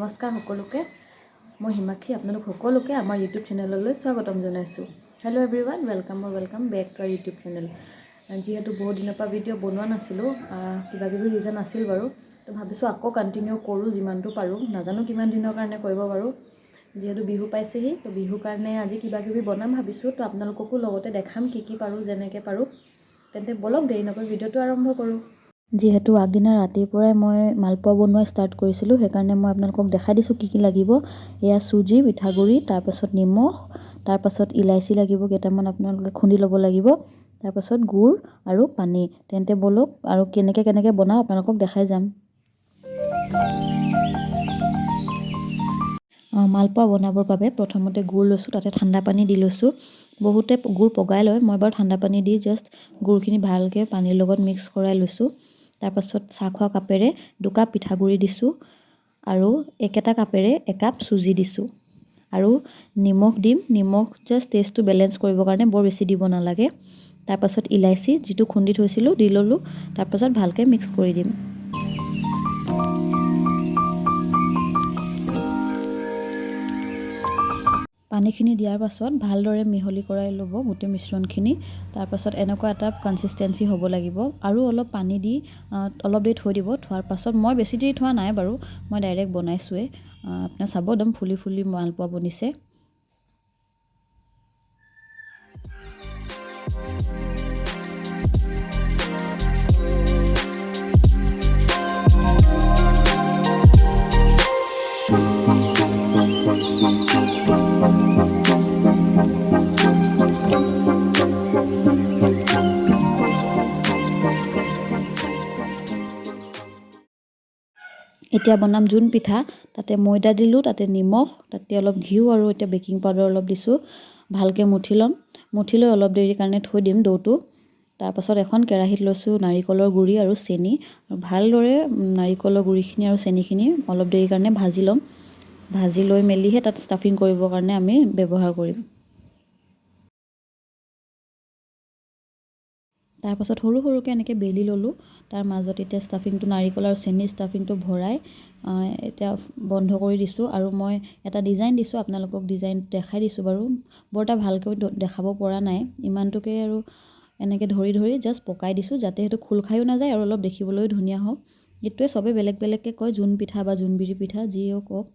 নমস্কাৰ সকলোকে। মই হিমাক্ষী আপোনালোক সকলোকে আমাৰ ইউটিউব চেনেললৈ স্বাগতম জনাইছোঁ। হেল্ল' এভৰিৱান ৱেলকাম মই welcome back to our YouTube channel যিহেতু বহুত দিনৰ পৰা ভিডিঅ' বনোৱা নাছিলোঁ কিবা কিবি ৰিজন আছিল বাৰু। তো ভাবিছোঁ আকৌ কণ্টিনিউ কৰোঁ যিমানটো পাৰোঁ। নাজানো কিমান দিনৰ কাৰণে কৰিব পাৰোঁ। যিহেতু বিহু পাইছেহি তো বিহুৰ কাৰণে আজি কিবা কিবি বনাম ভাবিছোঁ। তো আপোনালোককো লগতে দেখাম কি কি পাৰোঁ যেনেকৈ পাৰোঁ। তেন্তে ব'লক দেৰি নকৰি ভিডিঅ'টো আৰম্ভ কৰোঁ। যিহেতু আগদিনা ৰাতিৰ পৰাই মই মালপোৱা বনোৱা ষ্টাৰ্ট কৰিছিলোঁ সেইকাৰণে মই আপোনালোকক দেখাই দিছোঁ কি কি লাগিব। এয়া চুজি পিঠাগুড়ি তাৰপাছত নিমখ তাৰপাছত ইলাচি লাগিব কেইটামান আপোনালোকে খুন্দি ল'ব লাগিব। তাৰপাছত গুড় আৰু পানী। তেন্তে ব'লক আৰু কেনেকৈ কেনেকৈ বনাওঁ আপোনালোকক দেখাই যাম। মালপোৱা বনাবৰ বাবে প্ৰথমতে গুড় লৈছোঁ তাতে ঠাণ্ডা পানী দি লৈছোঁ। বহুতে গুড় পগাই লয় মই বাৰু ঠাণ্ডা পানী দি জাষ্ট গুড়খিনি ভালকৈ পানীৰ লগত মিক্স কৰাই লৈছোঁ। তাৰপাছত চাহ খোৱা কাপেৰে দুকাপ পিঠাগুড়ি দিছোঁ আৰু একেটা কাপেৰে একাপ চুজি দিছোঁ। আৰু নিমখ দিম নিমখ জাষ্ট টেষ্টটো বেলেঞ্চ কৰিবৰ কাৰণে বৰ বেছি দিব নালাগে। তাৰপাছত ইলাচি যিটো খুন্দি থৈছিলোঁ দি ল'লোঁ। তাৰপাছত ভালকৈ মিক্স কৰি দিম। পানীখিনি দিয়াৰ পাছত ভালদৰে মিহলি কৰাই ল'ব গোটেই মিশ্ৰণখিনি। তাৰপাছত এনেকুৱা এটা কনচিষ্টেঞ্চি হ'ব লাগিব। আৰু অলপ পানী দি অলপ দেৰি থৈ দিব। থোৱাৰ পাছত মই বেছি দেৰি থোৱা নাই বাৰু মই ডাইৰেক্ট বনাইছোঁৱেই। আপোনাৰ চাব একদম ফুলি ফুলি মালপোৱা বনিছে। এতিয়া বনাম জোন পিঠা তাতে ময়দা দিলোঁ তাতে নিমখ তাতে অলপ ঘিউ আৰু এতিয়া বেকিং পাউডাৰ অলপ দিছোঁ ভালকৈ মঠি ল'ম। মঠি লৈ অলপ দেৰিৰ কাৰণে থৈ দিম ডোটো। তাৰপাছত এখন কেৰাহীত লৈছোঁ নাৰিকলৰ গুড়ি আৰু চেনি। ভালদৰে নাৰিকলৰ গুড়িখিনি আৰু চেনিখিনি অলপ দেৰিৰ কাৰণে ভাজি ল'ম। ভাজি লৈ মেলিহে তাত ষ্টাফিং কৰিবৰ কাৰণে আমি ব্যৱহাৰ কৰিম। তাৰপাছত সৰু সৰুকৈ এনেকৈ বেলি ল'লোঁ। তাৰ মাজত এতিয়া ষ্টাফিংটো নাৰিকল আৰু চেনিৰ ষ্টাফিংটো ভৰাই এতিয়া বন্ধ কৰি দিছোঁ। আৰু মই এটা ডিজাইন দিছোঁ আপোনালোকক ডিজাইন দেখাই দিছোঁ বাৰু। বৰ এটা ভালকৈ দেখাব পৰা নাই। ইমানটোকে আৰু এনেকৈ ধৰি ধৰি জাষ্ট পকাই দিছোঁ যাতে সেইটো খোল খায়ো নাযায় আৰু অলপ দেখিবলৈও ধুনীয়া হওক। এইটোৱে চবেই বেলেগ বেলেগকৈ কয় জোন পিঠা বা জোনবিৰি পিঠা যিয়েও কওক।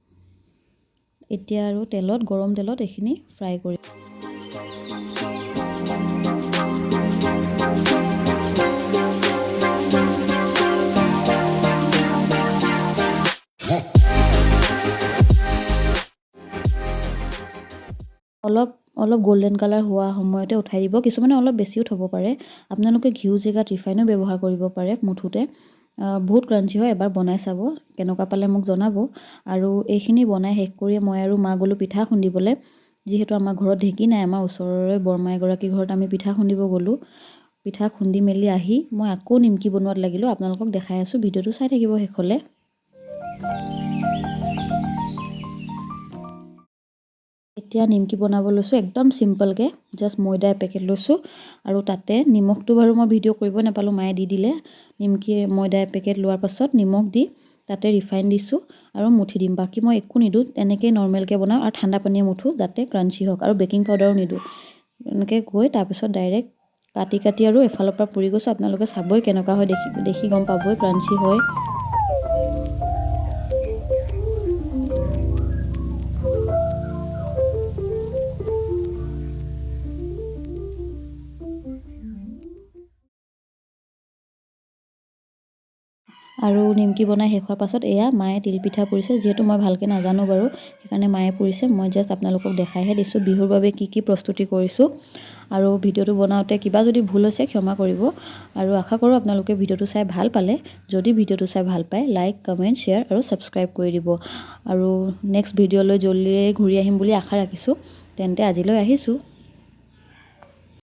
এতিয়া আৰু তেলত গৰম তেলত এইখিনি ফ্ৰাই কৰিম অলপ অলপ গল্ডেন কালাৰ হোৱা সময়তে উঠাই দিব। কিছুমানে অলপ বেছিও থ'ব পাৰে। আপোনালোকে ঘিউ জেগাত ৰিফাইনো ব্যৱহাৰ কৰিব পাৰে মুঠোতে। বহুত ক্ৰাঞ্চি হয় এবাৰ বনাই চাব। কেনেকুৱা পালে মোক জনাব। আৰু এইখিনি বনাই শেষ কৰি মই আৰু মা গ'লোঁ পিঠা খুন্দিবলৈ। যিহেতু আমাৰ ঘৰত ঢেঁকী নাই আমাৰ ওচৰৰে বৰমা এগৰাকী ঘৰত আমি পিঠা খুন্দিব গ'লোঁ। পিঠা খুন্দি মেলি আহি মই আকৌ নিমকি বনোৱাত লাগিলোঁ। আপোনালোকক দেখাই আছোঁ ভিডিঅ'টো চাই থাকিব শেষলৈ। এতিয়া নিমকি বনাব লৈছোঁ একদম চিম্পলকৈ জাষ্ট ময়দা এপেকেট লৈছোঁ। আৰু তাতে নিমখটো বাৰু মই ভিডিঅ' কৰিব নাপালোঁ, মায়ে দি দিলে। নিমকি ময়দা এপেকেট লোৱাৰ পাছত নিমখ দি তাতে ৰিফাইন দিছোঁ আৰু মুঠি দিম। বাকী মই একো নিদিওঁ এনেকৈ নৰ্মেলকৈ বনাওঁ আৰু ঠাণ্ডা পানীয়ে মুঠোঁ যাতে ক্ৰাঞ্চি হওক আৰু বেকিং পাউডাৰো নিদিওঁ এনেকৈ গৈ তাৰপিছত ডাইৰেক্ট কাটি কাটি আৰু এফালৰ পৰা পুৰি গৈছোঁ। আপোনালোকে চাবই কেনেকুৱা হয়, দেখি দেখি গম পাবই ক্ৰাঞ্চি হয়। আৰু নিমকি বনাই শেষ হোৱাৰ পাছত এয়া মায়ে তিলপিঠা পুৰিছে যিহেতু মই ভালকৈ নাজানো বাৰু সেইকাৰণে মায়ে পুৰিছে। মই জাষ্ট আপোনালোকক দেখাইহে দিছোঁ বিহুৰ বাবে কি কি প্ৰস্তুতি কৰিছোঁ। আৰু ভিডিঅ'টো বনাওঁতে কিবা যদি ভুল হৈছে ক্ষমা কৰিব। আৰু আশা কৰোঁ আপোনালোকে ভিডিঅ'টো চাই ভাল পালে। যদি ভিডিঅ'টো চাই ভাল পায় লাইক কমেণ্ট শ্বেয়াৰ আৰু ছাবস্ক্ৰাইব কৰি দিব। আৰু নেক্সট ভিডিঅ'লৈ জল্দিয়ে ঘূৰি আহিম বুলি আশা ৰাখিছোঁ। তেন্তে আজিলৈ আহিছোঁ।